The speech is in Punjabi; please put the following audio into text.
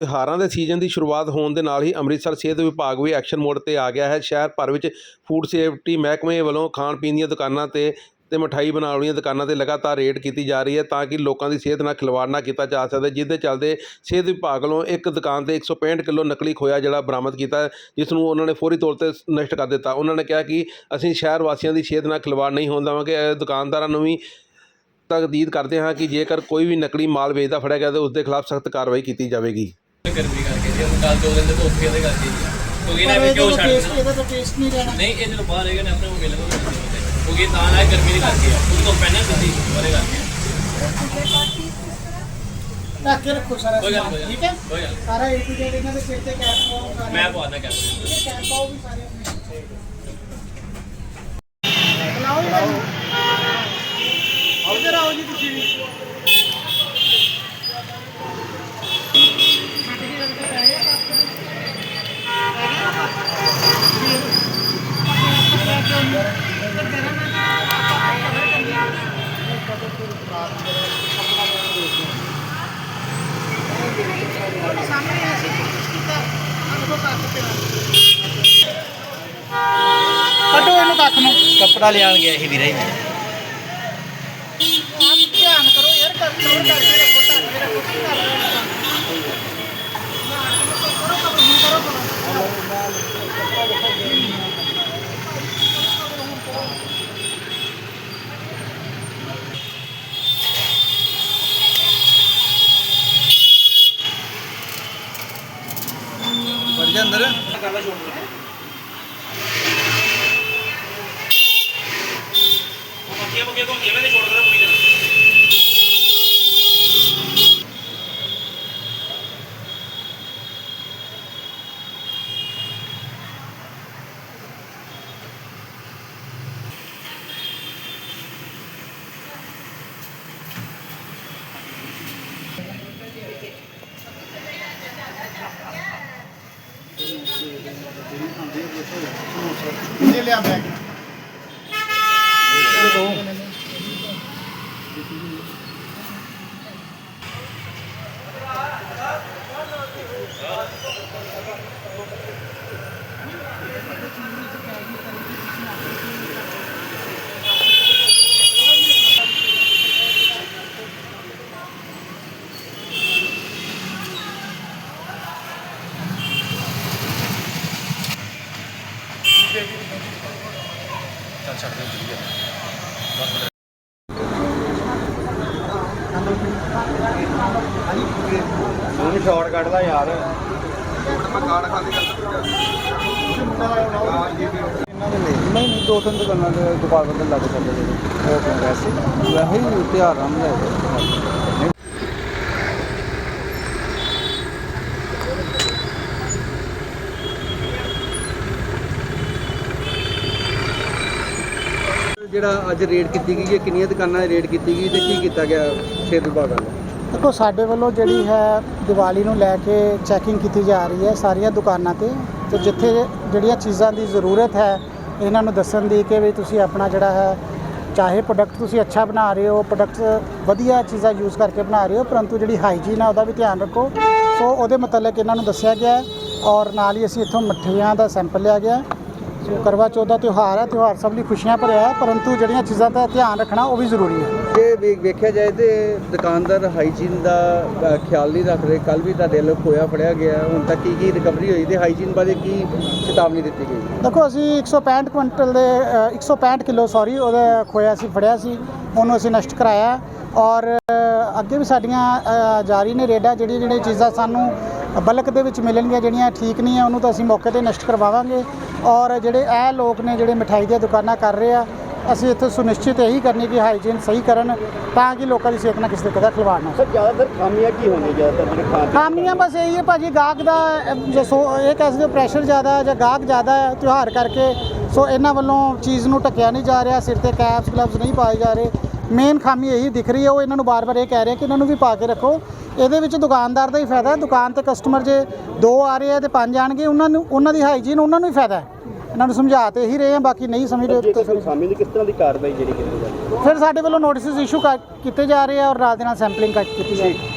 ਤਿਉਹਾਰਾਂ ਦੇ ਸੀਜ਼ਨ ਦੀ ਸ਼ੁਰੂਆਤ ਹੋਣ ਦੇ ਨਾਲ ਹੀ ਅੰਮ੍ਰਿਤਸਰ ਸਿਹਤ ਵਿਭਾਗ ਵੀ ਐਕਸ਼ਨ ਮੋਡ ਤੇ ਆ ਗਿਆ ਹੈ। ਸ਼ਹਿਰ ਭਰ ਵਿੱਚ ਫੂਡ ਸੇਫਟੀ ਮਹਿਕਮੇ ਵੱਲੋਂ ਖਾਣ ਪੀਣ ਦੀਆਂ ਦੁਕਾਨਾਂ ਤੇ ਤੇ ਮਠਾਈ ਬਣਾਉਣ ਵਾਲੀਆਂ ਦੁਕਾਨਾਂ ਤੇ ਲਗਾਤਾਰ ਰੇਡ ਕੀਤੀ ਜਾ ਰਹੀ ਹੈ ਤਾਂ ਕਿ ਲੋਕਾਂ ਦੀ ਸਿਹਤ ਨਾਲ ਖਿਲਵਾੜ ਨਾ ਕੀਤਾ ਜਾ ਸਕੇ ਜਿਸ ਦੇ ਚੱਲਦੇ ਸਿਹਤ ਵਿਭਾਗ ਵੱਲੋਂ ਇੱਕ ਦੁਕਾਨ ਤੇ 165 ਕਿਲੋ ਨਕਲੀ ਖੋਇਆ ਜਿਹੜਾ ਬਰਾਮਦ ਕੀਤਾ ਜਿਸ ਨੂੰ ਉਹਨਾਂ ਨੇ ਫੌਰੀ ਤੌਰ ਤੇ ਨਸ਼ਟ ਕਰ ਦਿੱਤਾ। ਉਹਨਾਂ ਨੇ ਕਿਹਾ ਕਿ ਅਸੀਂ ਸ਼ਹਿਰ ਵਾਸੀਆਂ ਦੀ ਸਿਹਤ ਨਾਲ ਖਿਲਵਾੜ ਨਹੀਂ ਹੋਣ ਦੇਵਾਂਗੇ। ਦੁਕਾਨਦਾਰਾਂ ਨੂੰ ਵੀ ਤਕਦੀਦ ਕਰਦੇ ਹਾਂ ਕਿ ਜੇਕਰ ਕੋਈ ਵੀ ਨਕਲੀ ਮਾਲ ਵੇਚਦਾ ਫੜਿਆ ਗਿਆ ਤਾਂ ਉਸ ਦੇ ਖਿਲਾਫ ਸਖਤ ਕਾਰਵਾਈ ਕੀਤੀ ਜਾਵੇਗੀ। ਗਰਮੀ ਕਰਕੇ ਜੀ ਹੁਣ ਕੱਲ ਦੋ ਦਿਨ ਦੇ ਧੁੱਪ ਦੇ ਕਰਕੇ ਜੀ। ਕਿਉਂਕਿ ਨਾ ਵੀ ਇਹਦਾ ਕਿਉਂ ਛੱਡ ਇਹਦਾ ਤਾਂ ਟੇਸਟ ਨਹੀਂ ਰਹਿਣਾ। ਨਹੀਂ ਇਹ ਜਦੋਂ ਬਾਹਰ ਹੈਗੇ ਨੇ ਆਪਣੇ ਉਹ ਮਿਲਣ ਕਿਉਂਕਿ ਤਾਂ ਨਾ ਗਰਮੀ ਦੇ ਕਰਕੇ ਆ। ਉਹ ਤੋਂ ਪਹਿਲਾਂ ਦਿੱਤੀ ਉਹਦੇ ਕਰਕੇ। ਢੱਕ ਕੇ ਰੱਖੋ ਸਾਰਾ ਕੋਈ ਗੱਲ ਸਮਾਨ ਨਹੀਂ ਠੀਕ ਹੈ? ਕੋਈ ਗੱਲ ਸਾਰਾ ਏ ਟੂ ਜ਼ੈਡ ਇਹਨਾਂ ਦੇ ਸਿਰ ਤੇ ਕੈਪ ਪਾਓ ਨਹੀਂ। ਸਾਰੇ। ਮੈਂ ਪਵਾਦਾ ਕੈਮਰੇ ਕੈਪ ਪਾਓ ਵੀ ਸਾਰੇ ਬੁਲਾਓ ਇਹਨਾਂ ਨੂੰ ਇੱਧਰ ਆਓ ਜੀ ਤੁਸੀਂ ਵੀ। ਕੱਢੋ ਇਹਨੂੰ ਕੱਖ ਨੂੰ। ਕੱਪੜਾ ਲਿਆਣ ਗਿਆ ਸੀ ਵੀਰੇ। ਆਪ ਧਿਆਨ ਕਰੋ ਯਾਰ ਕਰ ਕਵਰ ਕਰਕੇ ਰੱਖੋ ਢੱਕ ਕੇ ਰੱਖੋ ਕੀ ਕਰ ਰਹੇ ਹੋ? ਕਰੋ ਕਰੋ। ਹੁਣ ਕਰੋ ਕਰੋ ਵੜ ਜਾ ਅੰਦਰ ਇਹ ਲਿਆ ਬੈਗ। ਉਹ ਸ਼ਾਰਟ ਕੱਢਦਾ ਯਾਰ ਇਹਨਾਂ ਦੇ ਨਹੀਂ ਨਹੀਂ ਦੋ ਤਿੰਨ ਦੁਕਾਨਾਂ ਦੇ ਦੁਕਾਨ ਬੰਦੇ ਲੱਗ ਸਕਦੇ ਨੇ। ਉਹ ਵੈਸੇ ਵੈਸੇ ਹੀ ਤਿਉਹਾਰਾਂ ਨੂੰ ਲੈ ਜਿਹੜਾ ਅੱਜ ਰੇਡ ਕੀਤੀ ਗਈ ਹੈ? ਕਿੰਨੀਆਂ ਦੁਕਾਨਾਂ 'ਤੇ ਰੇਡ ਕੀਤੀ ਗਈ ਤੇ ਕੀ ਕੀਤਾ ਗਿਆ ਸਿਹਤ ਵਿਭਾਗ ਵੱਲੋਂ ਦੇਖੋ, ਸਾਡੇ ਵੱਲੋਂ ਜਿਹੜੀ ਹੈ ਦੀਵਾਲੀ ਨੂੰ ਲੈ ਕੇ ਚੈਕਿੰਗ ਕੀਤੀ ਜਾ ਰਹੀ ਹੈ ਸਾਰੀਆਂ ਦੁਕਾਨਾਂ ਤੇ। ਤੇ ਜਿੱਥੇ ਜਿਹੜੀਆਂ ਚੀਜ਼ਾਂ ਦੀ ਜ਼ਰੂਰਤ ਹੈ, ਇਹਨਾਂ ਨੂੰ ਦੱਸਣ ਦੀ ਕਿ ਵੀ ਤੁਸੀਂ ਆਪਣਾ ਜਿਹੜਾ ਹੈ, ਚਾਹੇ ਪ੍ਰੋਡਕਟ ਤੁਸੀਂ ਅੱਛਾ ਬਣਾ ਰਹੇ ਹੋ ਪ੍ਰੋਡਕਟ ਵਧੀਆ ਚੀਜ਼ਾਂ ਯੂਜ਼ ਕਰਕੇ ਬਣਾ ਰਹੇ ਹੋ, ਪਰੰਤੂ ਜਿਹੜੀ ਹਾਈਜੀਨ ਹੈ ਉਹਦਾ ਵੀ ਧਿਆਨ ਰੱਖੋ। ਸੋ ਉਹਦੇ ਮੁਤਲਕ ਇਹਨਾਂ ਨੂੰ ਦੱਸਿਆ ਗਿਆ ਔਰ ਨਾਲ ਹੀ ਅਸੀਂ ਇੱਥੋਂ ਮਠਿਆਈਆਂ ਦਾ ਸੈਂਪਲ ਲਿਆ ਗਿਆ ਕਰਵਾ ਚੌਥ ਦਾ ਤਿਉਹਾਰ ਹੈ ਤਿਉਹਾਰ ਸਭ ਲਈ ਖੁਸ਼ੀਆਂ ਭਰਿਆ ਹੈ ਪਰੰਤੂ ਜਿਹੜੀਆਂ ਚੀਜ਼ਾਂ ਦਾ ਧਿਆਨ ਰੱਖਣਾ ਉਹ ਵੀ ਜ਼ਰੂਰੀ ਹੈ। ਜੇ ਵੇ- ਵੇਖਿਆ ਜਾਏ ਤੇ ਦੁਕਾਨਦਾਰ ਹਾਈਜੀਨ ਦਾ ਅ, ਖਿਆਲ ਨਹੀਂ ਰੱਖ ਰਹੇ। ਕੱਲ ਵੀ ਤੁਹਾਡੇ ਵੱਲੋਂ ਖੋਇਆ ਫੜਿਆ ਗਿਆ। ਹੁਣ ਤੱਕ ਕੀ ਕੀ ਰਿਕਵਰੀ ਹੋਈ ਤੇ ਹਾਈਜੀਨ ਬਾਰੇ ਕੀ ਚੇਤਾਵਨੀ ਦਿੱਤੀ ਗਈ? ਦੇਖੋ ਅਸੀਂ 165 ਕੁਇੰਟਲ ਦੇ ਅ, 165 ਕਿਲੋ ਸੌਰੀ ਉਹਦਾ ਖੋਇਆ ਸੀ ਫੜਿਆ ਸੀ। ਉਹਨੂੰ ਅਸੀਂ ਨਸ਼ਟ ਕਰਾਇਆ। ਔਰ ਅ, ਅੱਗੇ ਵੀ ਸਾਡੀਆਂ ਅ, ਜਾਰੀ ਨੇ ਰੇਡਾਂ ਜਿਹੜੀਆਂ ਜਿਹੜੀਆਂ ਚੀਜ਼ਾਂ ਸਾਨੂੰ ਬਲਕ ਦੇ ਵਿੱਚ ਮਿਲਣਗੀਆਂ ਜਿਹੜੀਆਂ ਠੀਕ ਨਹੀਂ ਆ ਉਹਨੂੰ ਤਾਂ ਅਸੀਂ ਮੌਕੇ ਤੇ ਨਸ਼ਟ ਕਰਵਾਵਾਂਗੇ। ਔਰ ਜਿਹੜੇ ਇਹ ਲੋਕ ਨੇ ਜਿਹੜੇ ਮਠਾਈ ਦੀਆਂ ਦੁਕਾਨਾਂ ਕਰ ਰਹੇ ਆ ਅਸੀਂ ਇੱਥੇ ਸੁਨਿਸ਼ਚਿਤ ਇਹੀ ਕਰਨੀ ਕਿ ਹਾਈਜੀਨ ਸਹੀ ਕਰਨ ਤਾਂ ਕਿ ਲੋਕਾਂ ਦੀ ਸਿਹਤ ਨਾਲ ਕਿਸੇ ਤਰੀਕੇ ਦਾ ਖਿਲਵਾੜ ਨਾ ਸਰ ਜ਼ਿਆਦਾਤਰ ਖਾਮੀਆਂ ਕੀ ਹੋਣਗੀਆਂ ਜ਼ਿਆਦਾਤਰ ਜਿਹੜੇ ਖਾਣ ਖਾਮੀਆਂ ਬਸ ਇਹੀ ਹੈ ਭਾਜੀ ਗਾਹਕ ਦਾ ਜੋ ਸੋ ਇਹ ਕਹਿ ਸਕਦੇ ਹੋ ਪ੍ਰੈਸ਼ਰ ਜ਼ਿਆਦਾ ਹੈ ਜਾਂ ਗਾਹਕ ਜ਼ਿਆਦਾ ਹੈ ਤਿਉਹਾਰ ਕਰਕੇ ਸੋ ਇਹਨਾਂ ਵੱਲੋਂ ਚੀਜ਼ ਨੂੰ ਢੱਕਿਆ ਨਹੀਂ ਜਾ ਰਿਹਾ ਸਿਰ ਤੇ ਕੈਪਸ ਗਲਵਸ ਨਹੀਂ ਪਾਏ ਜਾ ਰਹੇ। ਮੇਨ ਖਾਮੀ ਇਹੀ ਦਿਖ ਰਹੀ ਹੈ ਉਹ ਇਹਨਾਂ ਨੂੰ ਬਾਰ-ਬਾਰ ਇਹ ਕਹਿ ਰਹੇ ਕਿ ਇਹਨਾਂ ਨੂੰ ਵੀ ਪਾ ਕੇ ਰੱਖੋ। ਇਹਦੇ ਵਿੱਚ ਦੁਕਾਨਦਾਰ ਦਾ ਹੀ ਫਾਇਦਾ ਹੈ ਦੁਕਾਨ ਤੇ ਕਸਟਮਰ ਜੇ ਦੋ ਆ ਰਹੇ ਆ ਤੇ ਪੰਜ ਆਣਗੇ ਉਹਨਾਂ ਨੂੰ ਉਹਨਾਂ ਦੀ ਹਾਈਜੀਨ ਉਹਨਾਂ ਨੂੰ ਹੀ ਫਾਇਦਾ ਹੈ। ਇਹਨਾਂ ਨੂੰ ਸਮਝਾ ਤੇ ਹੀ ਰਹੇ ਆ ਬਾਕੀ ਨਹੀਂ ਸਮਝ ਰਹੇ। ਤਾਂ ਫਿਰ- ਖਾਮੀ ਦੀ ਕਿਸ ਤਰ੍ਹਾਂ ਦੀ ਕਾਰਵਾਈ ਜਿਹੜੀ ਕੀਤੀ ਜਾਂਦੀ ਫਿਰ ਸਾਡੇ ਵੱਲੋਂ ਨੋਟਿਸਸ ਇਸ਼ੂ ਕੀਤੇ ਜਾ ਰਹੇ ਆ ਔਰ ਰਾਤ ਦੇ ਨਾਲ ਸੈਂਪਲਿੰਗ ਕੀਤੀ ਜਾ। ਰਹੀ ਹੈ।